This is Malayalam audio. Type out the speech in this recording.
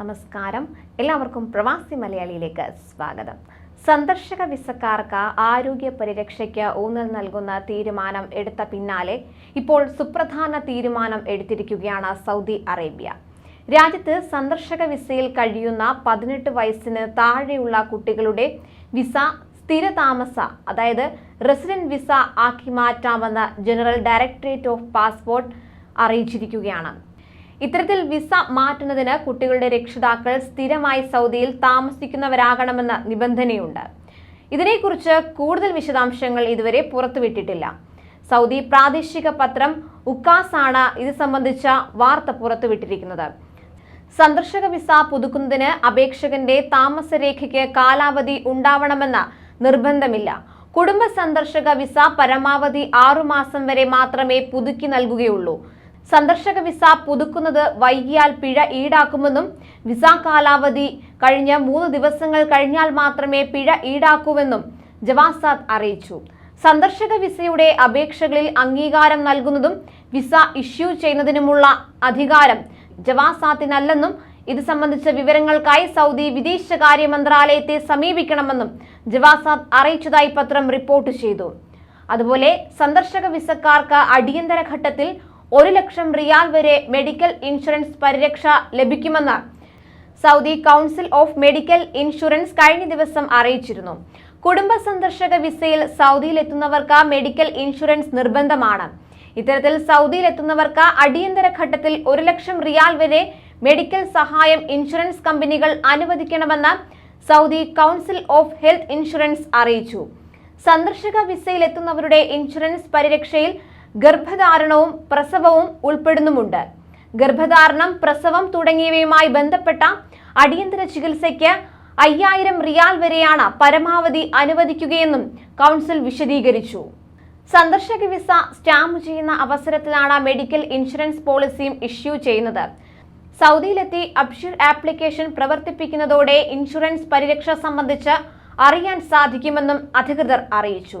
നമസ്കാരം. എല്ലാവർക്കും പ്രവാസി മലയാളിയിലേക്ക് സ്വാഗതം. സന്ദർശക വിസക്കാർക്ക് ആരോഗ്യ പരിരക്ഷയ്ക്ക് ഊന്നൽ നൽകുന്ന തീരുമാനം എടുത്ത പിന്നാലെ ഇപ്പോൾ സുപ്രധാന തീരുമാനം എടുത്തിരിക്കുകയാണ് സൗദി അറേബ്യ. രാജ്യത്ത് സന്ദർശക വിസയിൽ കഴിയുന്ന പതിനെട്ട് വയസ്സിന് താഴെയുള്ള കുട്ടികളുടെ വിസ സ്ഥിരതാമസ അതായത് റെസിഡന്റ് വിസ ആക്കി മാറ്റാമെന്ന് ജനറൽ ഡയറക്ടറേറ്റ് ഓഫ് പാസ്പോർട്ട് അറിയിച്ചിരിക്കുകയാണ്. ഇത്തരത്തിൽ വിസ മാറ്റുന്നതിന് കുട്ടികളുടെ രക്ഷിതാക്കൾ സ്ഥിരമായി സൗദിയിൽ താമസിക്കുന്നവരാകണമെന്ന നിബന്ധനയുണ്ട്. ഇതിനെക്കുറിച്ച് കൂടുതൽ വിശദാംശങ്ങൾ ഇതുവരെ പുറത്തുവിട്ടിട്ടില്ല. സൗദി പ്രാദേശിക പത്രം ഉക്കാസാണ് ഇത് സംബന്ധിച്ച വാർത്ത പുറത്തുവിട്ടിരിക്കുന്നത്. സന്ദർശക വിസ പുതുക്കുന്നതിന് അപേക്ഷകന്റെ താമസരേഖയ്ക്ക് കാലാവധി ഉണ്ടാവണമെന്ന നിർബന്ധമില്ല. കുടുംബ സന്ദർശക വിസ പരമാവധി ആറുമാസം വരെ മാത്രമേ പുതുക്കി നൽകുകയുള്ളൂ. സന്ദർശക വിസ പുതുക്കുന്നത് വൈകിയാൽ പിഴ ഈടാക്കുമെന്നും വിസ കാലാവധി കഴിഞ്ഞ മൂന്ന് ദിവസങ്ങൾ കഴിഞ്ഞാൽ മാത്രമേ പിഴ ഈടാക്കൂവെന്നും ജവാസാദ് അറിയിച്ചു. സന്ദർശക വിസയുടെ അപേക്ഷകളിൽ അംഗീകാരം നൽകുന്നതും വിസ ഇഷ്യൂ ചെയ്യുന്നതിനുമുള്ള അധികാരം ജവാസാത്തിനല്ലെന്നും ഇത് സംബന്ധിച്ച വിവരങ്ങൾക്കായി സൗദി വിദേശകാര്യ മന്ത്രാലയത്തെ സമീപിക്കണമെന്നും ജവാസാദ് അറിയിച്ചതായി പത്രം റിപ്പോർട്ട് ചെയ്തു. അതുപോലെ സന്ദർശക വിസക്കാർക്ക് അടിയന്തര ഘട്ടത്തിൽ ഒരു ലക്ഷം റിയാൽ വരെ മെഡിക്കൽ ഇൻഷുറൻസ് പരിരക്ഷ ലഭിക്കുമെന്ന് Saudi council of medical insurance കഴിഞ്ഞ ദിവസം അറിയിച്ചിരുന്നു. കുടുംബ സന്ദർശക വിസയിൽ സൗദിയിലെത്തുന്നവർക്ക് മെഡിക്കൽ ഇൻഷുറൻസ് നിർബന്ധമാണ്. ഇത്തരത്തിൽ സൗദിയിലെത്തുന്നവർക്ക് അടിയന്തര ഘട്ടത്തിൽ ഒരു ലക്ഷം റിയാൽ വരെ മെഡിക്കൽ സഹായം ഇൻഷുറൻസ് കമ്പനികൾ അനുവദിക്കണമെന്ന് Saudi council of health insurance അറിയിച്ചു. സന്ദർശക വിസയിൽ എത്തുന്നവരുടെ ഇൻഷുറൻസ് പരിരക്ഷയിൽ ഗർഭധാരണവും പ്രസവവും ഉൾപ്പെടുന്നുമുണ്ട്. ഗർഭധാരണം പ്രസവം തുടങ്ങിയവയുമായി ബന്ധപ്പെട്ട അടിയന്തര ചികിത്സയ്ക്ക് അയ്യായിരം റിയാൽ വരെയാണ് പരമാവധി അനുവദിക്കുകയെന്നും കൗൺസിൽ വിശദീകരിച്ചു. സന്ദർശക വിസ സ്റ്റാമ്പ് ചെയ്യുന്ന അവസരത്തിലാണ് മെഡിക്കൽ ഇൻഷുറൻസ് പോളിസിയും ഇഷ്യൂ ചെയ്യുന്നത്. സൗദിയിലെത്തി അബ്ഷിർ ആപ്ലിക്കേഷൻ പ്രവർത്തിപ്പിക്കുന്നതോടെ ഇൻഷുറൻസ് പരിരക്ഷ സംബന്ധിച്ച് അറിയാൻ സാധിക്കുമെന്നും അധികൃതർ അറിയിച്ചു.